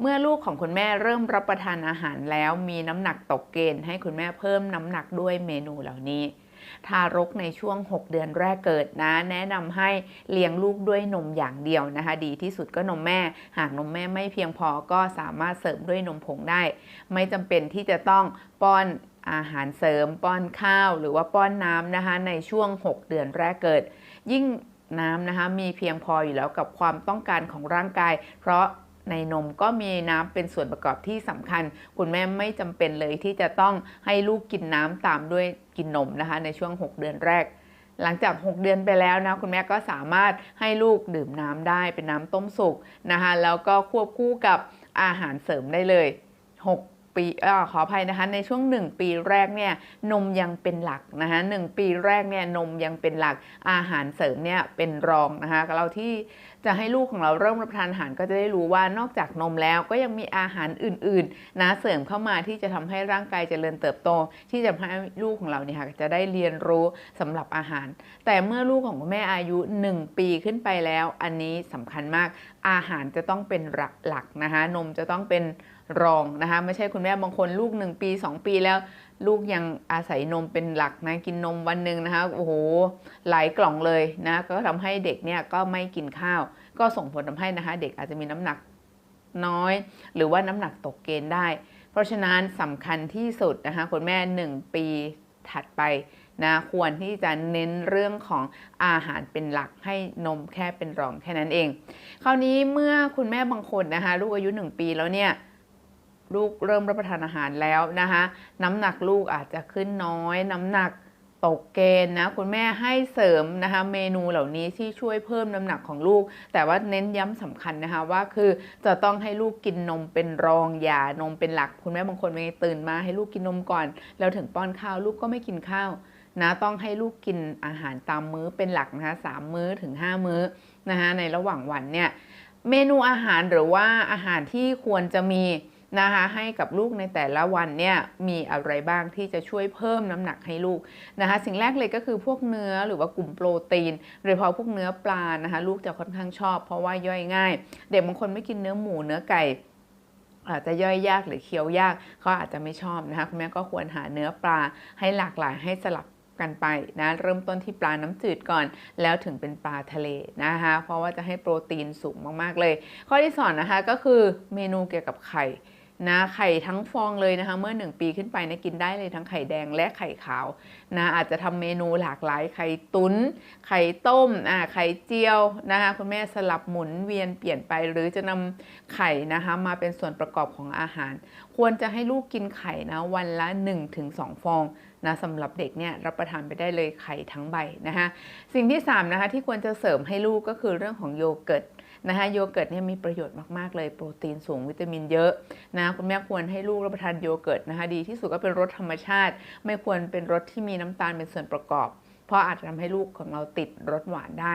เมื่อลูกของคุณแม่เริ่มรับประทานอาหารแล้วมีน้ำหนักตกเกณฑ์ให้คุณแม่เพิ่มน้ำหนักด้วยเมนูเหล่านี้ ทารกในช่วง 6 เดือนแรกเกิดนะ แนะนำให้เลี้ยงลูกด้วยนมอย่างเดียวนะคะ ดีที่สุดก็นมแม่ หากนมแม่ไม่เพียงพอก็สามารถเสริมด้วยนมผงได้ ไม่จำเป็นที่จะต้องป้อนอาหารเสริม ป้อนข้าว หรือว่าป้อนน้ำนะคะในช่วง 6 เดือนแรกเกิด ยิ่งน้ำนะคะมีเพียงพออยู่แล้วกับความต้องการของร่างกาย เพราะ ในนมก็มีน้ำเป็นส่วนประกอบที่สำคัญ คุณแม่ไม่จำเป็นเลยที่จะต้องให้ลูกกินน้ำตามด้วยกินนมนะคะ ในช่วง 6 เดือนแรก หลังจาก 6 เดือนไปแล้วนะคุณแม่ก็สามารถให้ลูกดื่มน้ำได้เป็นน้ำต้มสุกนะคะแล้วก็ควบคู่กับอาหารเสริมได้เลย 6 ปีอขออภัยนะคะในช่วง 1 ปีแรกเนี่ยนมยังเป็นหลักนะคะหปีแรกเนี่ยนมยังเป็นหลักอาหารเสริมเนี่ยเป็นรองนะคะเราที่จะให้ลูกของเราเริ่มรับประทานอาหารก็จะได้รู้ว่านอกจากนมแล้วก็ยังมีอาหารอื่นๆนะเสริมเข้ามาที่จะทำให้ร่างกายเจริญเติบโต ที่จะให้ลูกของเราเนี่ยค่ะจะได้เรียนรู้สำหรับอาหาร แต่เมื่อลูกของคุณแม่อายุ 1 ปีขึ้นไปแล้ว อันนี้สำคัญมากอาหารจะต้องเป็นหลักนะคะนมจะต้องเป็นรองนะคะไม่ใช่คุณแม่บางคนลูก 1 ปี 2 ปีแล้ว ลูกยังอาศัยนมเป็นหลักนะกินนมวันหนึ่งนะคะโอ้โหหลายกล่องเลยนะก็ทำให้เด็กเนี่ยก็ไม่กินข้าว ก็ส่งผลทำให้นะคะเด็กอาจจะมีน้ำหนักน้อย หรือว่าน้ำหนักตกเกณฑ์ได้ เพราะฉะนั้นสำคัญที่สุดนะคะคุณแม่ 1 ปีถัดไปนะควรที่จะเน้นเรื่องของอาหารเป็นหลักให้นมแค่เป็นรองแค่นั้นเอง คราวนี้เมื่อคุณแม่บางคนนะคะลูกอายุ 1 ปีแล้วเนี่ย ลูกเริ่มรับประทานอาหารแล้วนะคะน้ำหนักลูกอาจจะขึ้นน้อย น้ำหนักตกเกณฑ์นะคุณแม่ให้เสริมนะคะเมนูเหล่านี้ที่ช่วยเพิ่มน้ำหนักของลูก แต่ว่าเน้นย้ำสำคัญนะคะว่าคือจะต้องให้ลูกกินนมเป็นรองอย่านมเป็นหลัก คุณแม่บางคนไม่ตื่นมาให้ลูกกินนมก่อน แล้วถึงป้อนข้าวลูกก็ไม่กินข้าวนะต้องให้ลูกกินอาหารตามมื้อเป็นหลักนะคะสามมื้อถึง 5 มื้อนะคะในระหว่างวันเนี่ยเมนูอาหารหรือว่าอาหารที่ควรจะมี นะคะให้กับลูกในแต่ละวันเนี่ยมีอะไรบ้างที่จะช่วยเพิ่มน้ำหนักให้ลูกนะคะสิ่งแรกเลยก็คือพวกเนื้อหรือว่ากลุ่มโปรตีนโดยเฉพาะพวกเนื้อปลานะคะลูกจะค่อนข้างชอบ เพราะว่าย่อยง่าย เด็กบางคนไม่กินเนื้อหมูเนื้อไก่อาจจะย่อยยากหรือเคี้ยวยากเขาอาจจะไม่ชอบนะคะคุณแม่ก็ควรหาเนื้อปลาให้หลากหลายให้สลับกันไปนะเริ่มต้นที่ปลาน้ำจืดก่อน แล้วถึงเป็นปลาทะเลนะคะเพราะว่าจะให้โปรตีนสูงมากๆเลย ข้อที่สองนะคะก็คือเมนูเกี่ยวกับไข่ นะไข่ทั้งฟองเลยนะคะ เมื่อ 1 ปีขึ้นไปนะกินได้เลยทั้งไข่แดงและไข่ขาวนะอาจจะทำเมนูหลากหลายไข่ตุนไข่ต้มอ่าไข่เจียวนะคะคุณแม่สลับหมุนเวียนเปลี่ยนไปหรือจะนำไข่นะคะมาเป็นส่วนประกอบของอาหาร ควรจะให้ลูกกินไข่นะวันละ 1-2 ฟองนะสำหรับเด็กเนี่ยรับประทานไปได้เลยไข่ทั้งใบนะคะสิ่งที่3นะคะที่ควรจะเสริมให้ลูกก็คือเรื่องของโยเกิร์ต นะคะโยเกิร์ตเนี่ยมีประโยชน์มากๆเลยโปรตีนสูงวิตามินเยอะนะคุณแม่ควรให้ลูกรับประทานโยเกิร์ตนะคะดีที่สุดก็เป็นรสธรรมชาติ ไม่ควรเป็นรสที่มีน้ำตาลเป็นส่วนประกอบเพราะอาจจะทำให้ลูกของเราติดรสหวานได้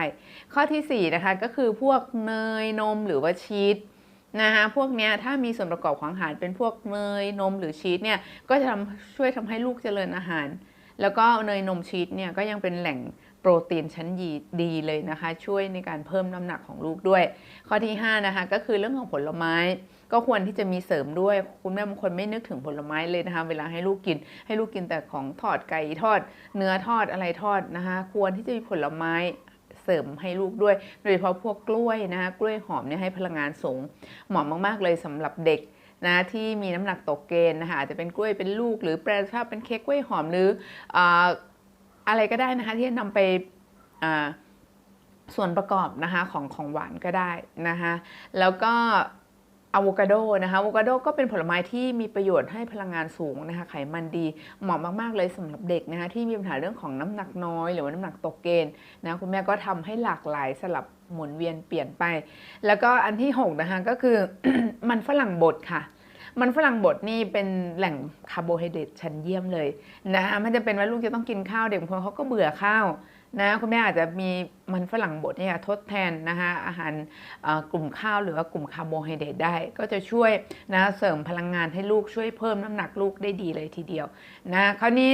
ข้อที่4นะคะก็คือพวกเนยนมหรือว่าชีสนะคะพวกนี้ถ้ามีส่วนประกอบของอาหารเป็นพวกเนยนมหรือชีสเนี่ยก็จะทำช่วยทำให้ลูกเจริญอาหาร แล้วก็เนยนมชีสเนี่ยก็ยังเป็นแหล่ง โปรตีนชั้นดีดีเลยนะคะ ช่วยในการเพิ่มน้ำหนักของลูกด้วย ข้อที่ 5 นะคะ ก็คือเรื่องของผลไม้ ก็ควรที่จะมีเสริมด้วย คุณแม่บางคนไม่นึกถึงผลไม้เลยนะคะ เวลาให้ลูกกิน ให้ลูกกินแต่ของทอดไก่ทอด เนื้อทอดอะไรทอดนะคะ ควรที่จะมีผลไม้เสริมให้ลูกด้วย โดยเฉพาะพวกกล้วยนะคะ กล้วยหอมเนี่ยให้พลังงานสูง เหมาะมาก ๆ เลยสำหรับเด็กนะที่มีน้ำหนักตกเกณฑ์นะคะอาจจะเป็นกล้วยเป็นลูก หรือแปรชาติเป็นเค้กกล้วยหอมหรืออ อะไรก็ได้นะคะที่นำไปส่วนประกอบนะคะของของหวานก็ได้นะคะแล้วก็อะโวคาโดนะคะอะโวคาโดก็เป็นผลไม้ที่มีประโยชน์ให้พลังงานสูงนะคะไขมันดีเหมาะมากๆเลยสำหรับเด็กนะคะที่มีปัญหาเรื่องของน้ำหนักน้อย หรือว่าน้ำหนักตกเกณฑ์นะคุณแม่ก็ทำให้หลากหลายสลับหมุนเวียนเปลี่ยนไป แล้วก็อันที่ 6 นะคะก็คือมันฝรั่งบดค่ะ มันฝรั่งบดนี่เป็นแหล่งคาร์โบไฮเดรตชั้นเยี่ยมเลยนะคะมันจะเป็นว่าลูกจะต้องกินข้าวเด็กบางคนเขาก็เบื่อข้าวนะคุณแม่อาจจะมีมันฝรั่งบดเนี่ยทดแทนนะคะอาหารกลุ่มข้าวหรือว่ากลุ่มคาร์โบไฮเดรตได้ ก็จะช่วยนะเสริมพลังงานให้ลูกช่วยเพิ่มน้ำหนักลูกได้ดีเลยทีเดียวนะคราวนี้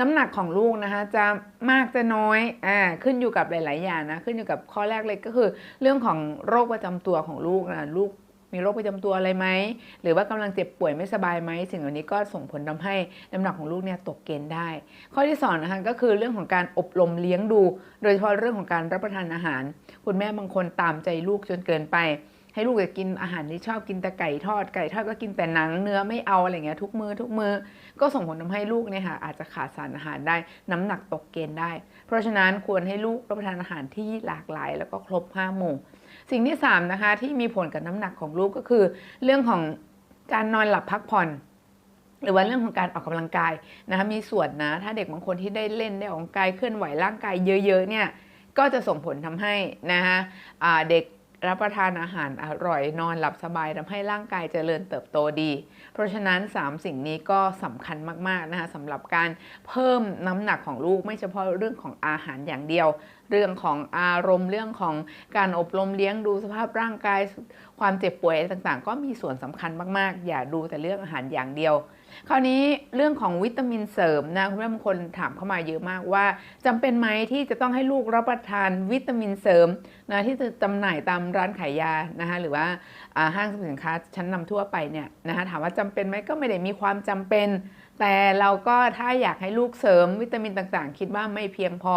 น้ำหนักของลูกนะคะจะมากจะน้อยอ่าขึ้นอยู่กับหลาย ๆ อย่างนะขึ้นอยู่กับข้อแรกเลยก็คือ เรื่องของโรคประจำตัวของลูกนะลูก มีโรคประจำตัวอะไรไหม หรือว่ากำลังเจ็บป่วยไม่สบายไหม สิ่งเหล่านี้ก็ส่งผลทำให้น้ำหนักของลูกเนี่ยตกเกณฑ์ได้ ข้อที่สองนะคะก็คือเรื่องของการอบรมเลี้ยงดู โดยเฉพาะเรื่องของการรับประทานอาหาร คุณแม่บางคนตามใจลูกจนเกินไปให้ลูกจะกินอาหารที่ชอบกินแต่ไก่ทอดไก่ทอดก็กินแต่หนังเนื้อไม่เอาอะไรเงี้ยทุกมือทุกมือก็ส่งผลทำให้ลูกเนี่ยค่ะอาจจะขาดสารอาหารได้ น้ำหนักตกเกณฑ์ได้ เพราะฉะนั้นควรให้ลูกรับประทานอาหารที่หลากหลาย แล้วก็ครบห้าหมู่ สิ่งที่สามนะคะที่มีผลกับน้ำหนักของลูกก็คือ เรื่องของการนอนหลับพักผ่อน หรือว่าเรื่องของการออกกำลังกายนะคะมีส่วนนะถ้าเด็กบางคนที่ได้เล่นได้ออกกำลังกายเคลื่อนไหวร่างกายเยอะๆเนี่ยก็จะส่งผลทำให้นะคะเด็กรับประทานอาหารอร่อยนอนหลับสบายทำให้ร่างกายเจริญเติบโตดี เพราะฉะนั้น 3 สิ่งนี้ก็สำคัญมากๆนะคะสำหรับการเพิ่มน้ำหนักของลูกไม่เฉพาะเรื่องของอาหารอย่างเดียว เรื่องของอารมณ์เรื่องของการอบรมเลี้ยงดูสภาพร่างกาย ความเจ็บป่วยต่างๆ ก็มีส่วนสำคัญมากๆ อย่าดูแต่เรื่องอาหารอย่างเดียว คราวนี้เรื่องของวิตามินเสริมนะคุณแม่บางคนถามเข้ามาเยอะมากว่าจำเป็นไหมที่จะต้องให้ลูกรับประทานวิตามินเสริมนะที่จะจำหน่ายตามร้านขายยานะคะหรือว่าาห้างสรรพสินค้าชั้นนำทั่วไปเนี่ยนะคะถามว่าจำเป็นไหมก็ไม่ได้มีความจำเป็น แต่เราก็ถ้าอยากให้ลูกเสริมวิตามินต่างๆ คิดว่าไม่เพียงพอ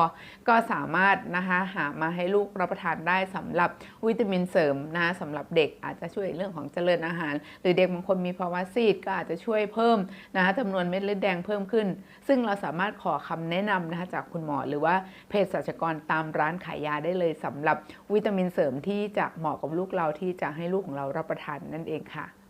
ก็สามารถนะคะหามาให้ลูกรับประทานได้สำหรับวิตามินเสริมนะสำหรับเด็กอาจจะช่วยเรื่องของเจริญอาหาร หรือเด็กบางคนมีภาวะซีดก็อาจจะช่วยเพิ่มนะคะจำนวนเม็ดเลือดแดงเพิ่มขึ้น ซึ่งเราสามารถขอคำแนะนำนะคะจากคุณหมอหรือว่าเภสัชกรตามร้านขายยาได้เลยสำหรับวิตามินเสริมที่จะเหมาะกับลูกเราที่จะให้ลูกของเรารับประทานนั่นเองค่ะ